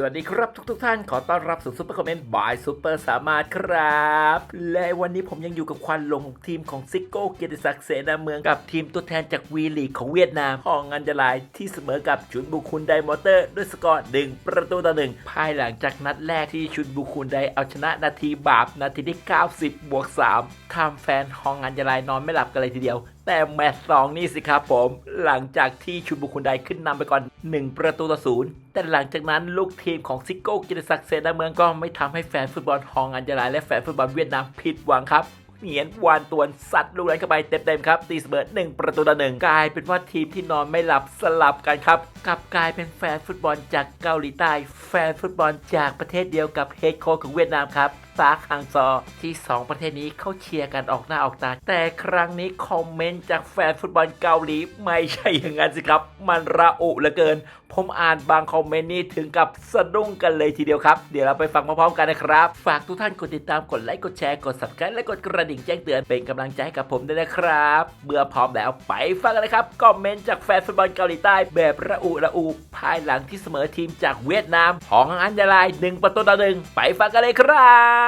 สวัสดีครับทุกทท่านขอต้อนรับสู่ซุปเปอร์คอมเมนต์บายซุปเปอร์สามารถครับ และวันนี้ผมยังอยู่กับควันลงของทีมของซิโก้เกียรติศักดิ์เสนาเมืองกับทีมตัวแทนจากวีลีกของเวียดนามห้องอันจลายที่เสมอกับชุนบุคุนไดมอเตอร์ ด้วยสกอร์หนึ่งประตูต่อหนึ่งภายหลังจากนัดแรกที่ชุนบุคุนไดเอาชนะนาทีบาปนาทีที่ 90 บวก 3ทำแฟนห้องอันจลายนอนไม่หลับกันเลยทีเดียว แต่แมตช์สองนี่สิครับผม หลังจากที่ชุนบุคุนไดขึ้นนำไปก่อน 1 ประตูต่อศูนย์แต่หลังจากนั้นลูกทีมของซิโก้กิติศักดิ์เสนาเมืองก็ไม่ทำให้แฟนฟุตบอลฮองอันเจลายและแฟนฟุตบอลเวียดนามผิดหวังครับเหงียนวานตวนสัตว์ลูกนั้นเข้าไปเต็มๆครับตีเสมอหนึ่งประตูต่อหนึ่งกลายเป็นว่าทีมที่นอนไม่หลับสลับกันครับกลับกลายเป็นแฟนฟุตบอลจากเกาหลีใต้ แฟนฟุตบอลจากประเทศเดียวกับเฮดโค้ชของเวียดนามครับ ซาคังซอ ที่ 2 ประเทศนี้เข้าเชียร์กันออกหน้าออกตา แต่ครั้งนี้คอมเมนต์จากแฟนฟุตบอลเกาหลี ไม่ใช่อย่างนั้นสิครับ มันระอุเหลือเกิน ผมอ่านบางคอมเมนต์นี่ถึงกับสะดุ้งกันเลยทีเดียวครับ เดี๋ยวเราไปฟังพร้อมๆกันนะครับ ฝากทุกท่านกดติดตามกดไลค์กดแชร์กด subscribe และกดกระดิ่งแจ้งเตือนเป็นกำลังใจให้กับผมด้วยนะครับเมื่อพร้อมแล้วไปฟังกันเลยครับคอมเมนต์จากแฟนฟุตบอลเกาหลีใต้แบบระอุระอุภายหลังที่เสมอทีมจากเวียดนามของอันดาลายหนึ่งประตูต่อหนึ่งไปฟังกันเลยครับ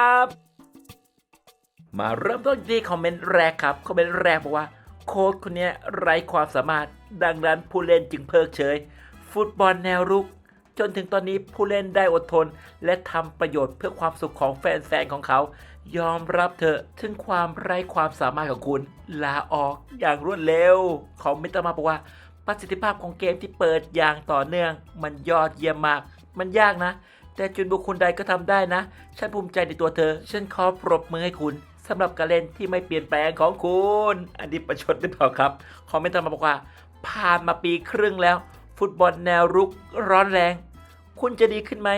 มาเริ่มต้นที่คอมเมนต์แรกครับ คอมเมนต์แรกบอกว่า โค้ชคนนี้ไร้ความสามารถ ดังนั้นผู้เล่นจึงเพิกเฉย ฟุตบอลแนวรุก จนถึงตอนนี้ผู้เล่นได้อดทน และทำประโยชน์เพื่อความสุขของแฟนๆของเขา ยอมรับเถอะถึงความไร้ความสามารถของคุณ ลาออกอย่างรวดเร็ว คอมเมนต์ต่อมาบอกว่าประสิทธิภาพของเกมที่เปิดอย่างต่อเนื่อง มันยอดเยี่ยมมาก มันยากนะ แต่จุนบุคคลใดก็ทำได้นะ ฉันภูมิใจในตัวเธอ ฉันขอปรบมือให้คุณสำหรับการเล่นที่ไม่เปลี่ยนแปลงของคุณ อันนี้ประชดหรือเปล่าครับคอมเมนต์มาบอกว่า ผ่านมาปีครึ่งแล้ว ฟุตบอลแนวรุกร้อนแรง คุณจะดีขึ้นไหม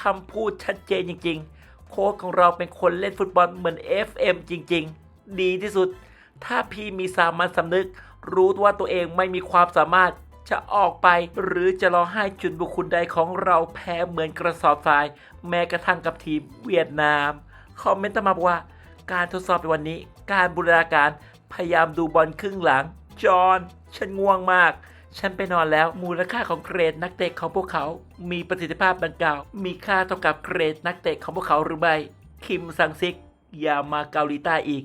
คำพูดชัดเจนจริง ๆ โค้ชของเราเป็นคนเล่นฟุตบอลเหมือน FM จริง ๆ ดีที่สุด ถ้าพี่มีสามัญสำนึก รู้ว่าตัวเองไม่มีความสามารถ จะออกไป หรือจะรอให้จุดบุคคลใดของเราแพ้เหมือนกระสอบทราย แม้กระทั่งกับทีมเวียดนาม คอมเมนต์ต่อมาบอกว่า การทดสอบในวันนี้ การบูรณาการพยายามดูบอลครึ่งหลัง จอห์นฉันง่วงมากฉันไปนอนแล้วมูลค่าของเกรดนักเตะของพวกเขา มีประสิทธิภาพดังกล่าว มีค่าเท่ากับเกรดนักเตะของพวกเขาหรือไม่ คิมซังซิก อย่ามาเกาหลีใต้อีก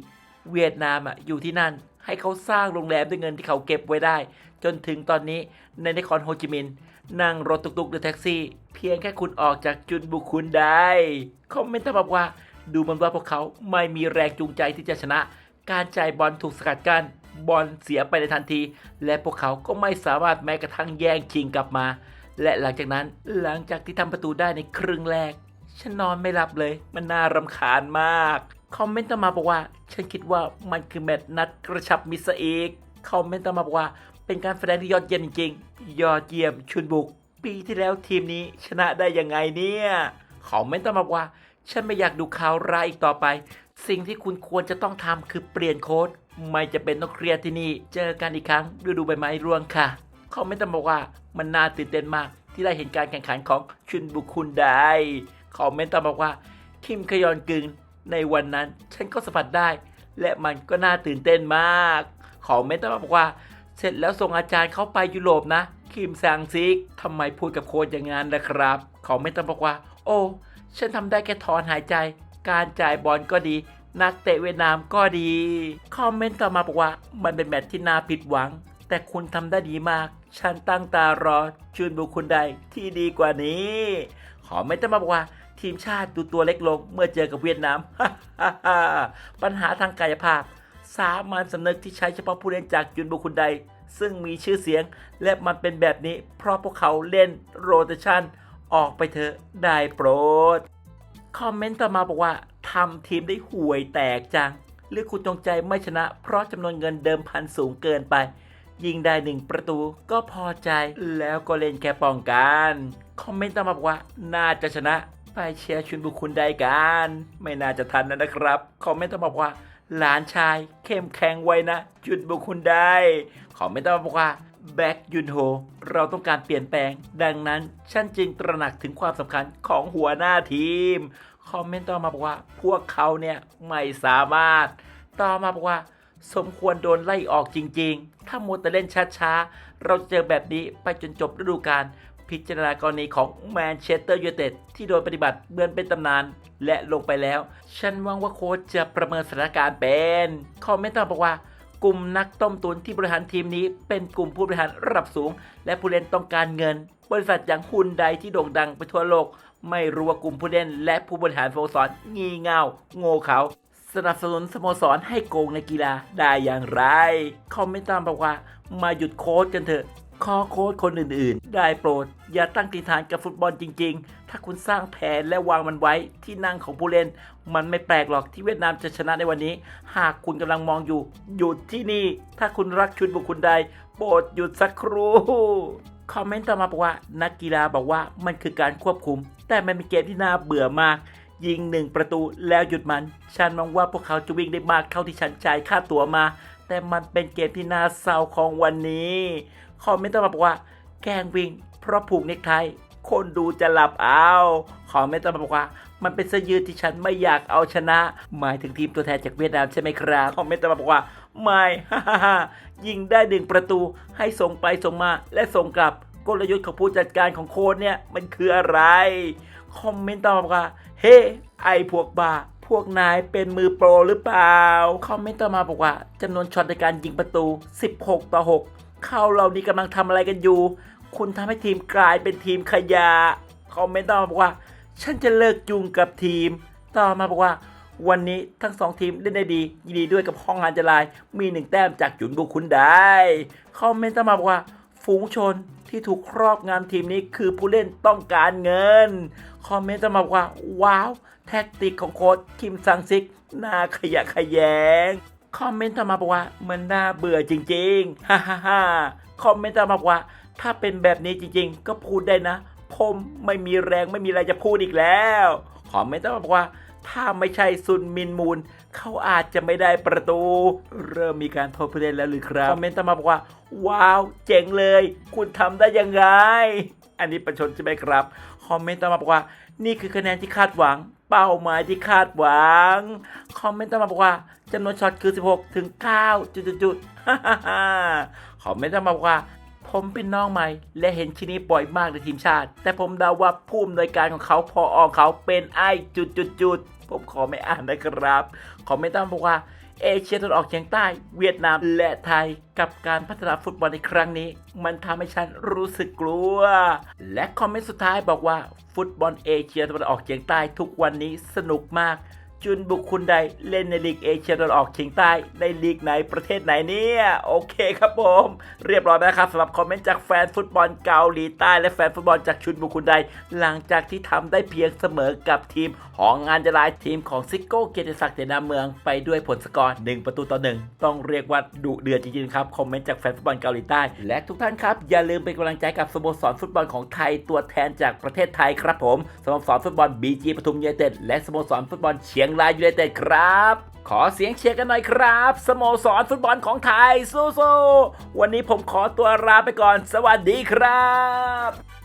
เวียดนามอะอยู่ที่นั่น ให้เขาสร้างโรงแรมด้วยเงินที่เขาเก็บไว้ได้ จนถึงตอนนี้ในนครโฮจิมินห์นั่งรถตุกๆหรือแท็กซี่ เพียงแค่คุณออกจากจุดบุคคลได้ คอมเมนต์บอกว่า ดูเหมันว่าพวกเขาไม่มีแรงจูงใจที่จะชนะ การจ่ายบอลถูกสกัดกั้นบอลเสียไปในทันที และพวกเขาก็ไม่สามารถแม้กระทั่งแย่งชิงกลับมา และหลังจากนั้นหลังจากที่ทำประตูได้ในครึ่งแรกฉันนอนไม่หลับเลย มันน่ารำคาญมาก คอมเมนต์ต่อมาบอกว่า ฉันคิดว่ามันคือแมตช์นัดกระชับมิตรซะอีกคอมเมนต์ต่อมาบอกว่า เป็นการแสดงที่ยอดเยี่ยมจริงๆ ยอดเยี่ยมชุนบุก ปีที่แล้วทีมนี้ชนะได้ยังไงเนี่ย คอมเมนต์ต่อมาบอกว่า ฉันไม่อยากดูข่าวร้ายอีกต่อไป สิ่งที่คุณควรจะต้องทำคือเปลี่ยนโค้ดไม่จะเป็นต้องเครียดที่นี่ เจอกันอีกครั้งฤดูใบไม้ร่วงค่ะคอมเมนต์ต่อมาบอกว่ามันน่าตื่นเต้นมาก ที่ได้เห็นการแข่งขันของชุนบุกคุณได้คอมเมนต์ต่อมาบอกว่าคิมขยอนกึง ในวันนั้นฉันก็สัมผัสได้ และมันก็น่าตื่นเต้นมากคอมเมนต์ต่อมาบอกว่า เสร็จแล้วส่งอาจารย์เข้าไปยุโรปนะ คิมซังซิกทำไมพูดกับโค้ชอย่างนั้นล่ะครับคอมเมนต์ต่อมาบอกว่า โอ้ฉันทำได้แค่ถอนหายใจ การจ่ายบอลก็ดี นักเตะเวียดนามก็ดี คอมเมนต์ต่อมาบอกว่า มันเป็นแมตช์ที่น่าผิดหวัง แต่คุณทำได้ดีมาก ฉันตั้งตารอจุนบุคคลใดที่ดีกว่านี้ ขอไม่ต้องมาบอกว่า ทีมชาติดูตัวเล็กลงเมื่อเจอกับเวียดนาม ปัญหาทางกายภาพ สามัญสำนึกที่ใช้เฉพาะผู้เล่นจากจุนบุคคลใดซึ่งมีชื่อเสียง และมันเป็นแบบนี้ เพราะพวกเขาเล่นโรเตชันออกไปเถอะได้โปรด คอมเมนต์ต่อมาบอกว่าทำทีมได้ห่วยแตกจัง หรือคุณจงใจไม่ชนะ เพราะจำนวนเงินเดิมพันสูงเกินไป ยิงได้หนึ่งประตูก็พอใจแล้วก็เล่นแค่ป้องกัน คอมเมนต์ต่อมาบอกว่าน่าจะชนะ ไปเชียร์ชุนบุคคุณได้กัน ไม่น่าจะทันนะนะครับ คอมเมนต์ต่อมาบอกว่า หลานชายเข้มแข็งไว้นะ จุดบุคคุณได้คอมเมนต์ต่อมาบอกว่าแบ็กยุนโฮเราต้องการเปลี่ยนแปลง ดังนั้นฉันจึงตระหนักถึงความสำคัญของหัวหน้าทีม คอมเมนต์ต่อมาบอกว่า พวกเขาเนี่ยไม่สามารถ ต่อมาบอกว่า สมควรโดนไล่ออกจริง ๆ ถ้ามัวแต่เล่นช้าๆ เราจะเจอแบบนี้ไปจนจบฤดูกาล พิจารณากรณีของแมนเชสเตอร์ยูไนเต็ดที่โดนปฏิบัติเบือนเป็นตำนานและลงไปแล้ว ฉันหวังว่าโค้ชจะประเมินสถานการณ์เป็น คอมเมนต์ต่อบอกว่ากลุ่มนักต้มตุนที่บริหารทีมนี้เป็นกลุ่มผู้บริหารระดับสูง และผู้เล่นต้องการเงิน บริษัทอย่างฮุนไดที่โด่งดังไปทั่วโลก ไม่รู้ว่ากลุ่มผู้เล่น และผู้บริหารสโมสรงี่เง่าโง่เขา สนับสนุนสโมสรให้โกงในกีฬาได้อย่างไร คอมเมนต์ตามบอกว่า มาหยุดโค้ชกันเถอะ ขอโค้ชคนอื่นๆ ได้โปรด อย่าตั้งติฐานกับฟุตบอลจริง ๆ ถ้าคุณสร้างแผนและวางมันไว้ที่นั่งของผู้เล่น มันไม่แปลกหรอกที่เวียดนามจะชนะในวันนี้ หากคุณกำลังมองอยู่ หยุดที่นี่ ถ้าคุณรักชุดบุคคลใด โปรดหยุดสักครู่คอมเมนต์ต่อมาบอกว่า นักกีฬาบอกว่ามันคือการควบคุม แต่มันเป็นเกมที่น่าเบื่อมาก ยิงหนึ่งประตูแล้วหยุดมัน ฉันมองว่าพวกเขาจะวิ่งได้มากเท่าที่ฉันจ่ายค่าตั๋วมา แต่มันเป็นเกมที่น่าเศร้าของวันนี้ คอมเมนต์ต่อมาบอกว่า แกงวิ่ง เพราะผูกเนคไทคนดูจะหลับเอาคอมเมนต์ต่อมาบอกว่า มันเป็นเสื้อยืดที่ฉันไม่อยากเอาชนะ หมายถึงทีมตัวแทนจากเวียดนามใช่ไหมครับคอมเมนต์ต่อมาบอกว่า ไม่ฮ่าฮ่าฮ่ายิงได้หนึ่งประตูให้ส่งไปส่งมาและส่งกลับกลยุทธ์ของผู้จัดการของโค้ชเนี่ยมันคืออะไร คอมเมนต์ต่อมาบอกว่าเฮ้ ไอพวกบ้า พวกนายเป็นมือโปรหรือเปล่า คอมเมนต์ต่อมาบอกว่าจำนวนช็อตในการยิงประตู 16 ต่อ 6 เข้าเรานี่กำลังทำอะไรกันอยู่ คุณทำให้ทีมกลายเป็นทีมขยะ คอมเมนต์ต่อมาบอกว่า ฉันจะเลิกจุงกับทีม ต่อมาบอกว่า วันนี้ทั้งสองทีมเล่นได้ดียินดีด้วยกับห้องอันจลาย มีหนึ่งแต้มจากจุนบุคุณได้ คอมเมนต์ต่อมาบอกว่า ฝูงชนที่ถูกครอบงำทีมนี้คือผู้เล่นต้องการเงิน คอมเมนต์ต่อมาบอกว่า ว้าว แท็กติกของโค้ชคิมซังซิกน่าขยะขยง คอมเมนต์ต่อมาบอกว่ามันน่าเบื่อจริงๆฮ่าฮ่าฮ่าคอมเมนต์ต่อมาบอกว่า ถ้าเป็นแบบนี้จริง ๆ ก็พูดได้นะ ผมไม่มีแรงไม่มีอะไรจะพูดอีกแล้ว คอมเมนต์ต่อมาบอกว่า ถ้าไม่ใช่ซุนมินมูนเขาอาจจะไม่ได้ประตู เริ่มมีการโทษผู้เล่นแล้วหรือครับ คอมเมนต์ต่อมาบอกว่า ว้าว เจ๋งเลย คุณทำได้ยังไง อันนี้ประชดใช่ไหมครับ คอมเมนต์ต่อมาบอกว่า นี่คือคะแนนที่คาดหวัง เป้าหมายที่คาดหวัง คอมเมนต์ต่อมาบอกว่าจำนวนช็อตคือ 16 ถึง 9 จุดจุดๆคอมเมนต์ต่อมาบอกว่า ผมเป็นน้องใหม่ และเห็นชิ้นนี้บ่อยมากในทีมชาติ แต่ผมเดาว่าผู้อำนวยการของเขาพออองเขาเป็นไอจุดจุดจุดผมขอไม่อ่านนะครับคอมเมนต์ต่อมาบอกว่า เอเชียตะวันออกเฉียงใต้ เวียดนามและไทยกับการพัฒนาฟุตบอลในครั้งนี้ มันทำให้ฉันรู้สึกกลัว และคอมเมนต์สุดท้ายบอกว่า ฟุตบอลเอเชียตะวันออกเฉียงใต้ทุกวันนี้สนุกมาก จุนบุคคุณใดเล่นในลีกเอเชียตะวันออกเฉียงใต้ในลีกไหนประเทศไหนเนี่ย โอเคครับผม เรียบร้อยนะครับสำหรับคอมเมนต์จากแฟนฟุตบอลเกาหลีใต้และแฟนฟุตบอลจากชุนบุคคุณใด หลังจากที่ทำได้เพียงเสมอกับทีมหองงานจะลายทีมของซิโก้เกียรติศักดิ์เสนาเมืองไปด้วยผลสกอร์1ประตูต่อ1ต้องเรียกว่าดุเดือดจริงๆครับคอมเมนต์จากแฟนฟุตบอลเกาหลีใต้ และทุกท่านครับอย่าลืมเป็นกำลังใจกับสโมสรฟุตบอลของไทยตัวแทนจากประเทศไทยครับผมสโมสรฟุตบอลบีจีปทุมยูไนเต็ดและสโมสรฟุตบอลเชียยงรายยูไนเต็ดครับ ขอเสียงเชียร์กันหน่อยครับ สโมสรฟุตบอลของไทยสู้ๆวันนี้ผมขอตัวลาไปก่อน สวัสดีครับ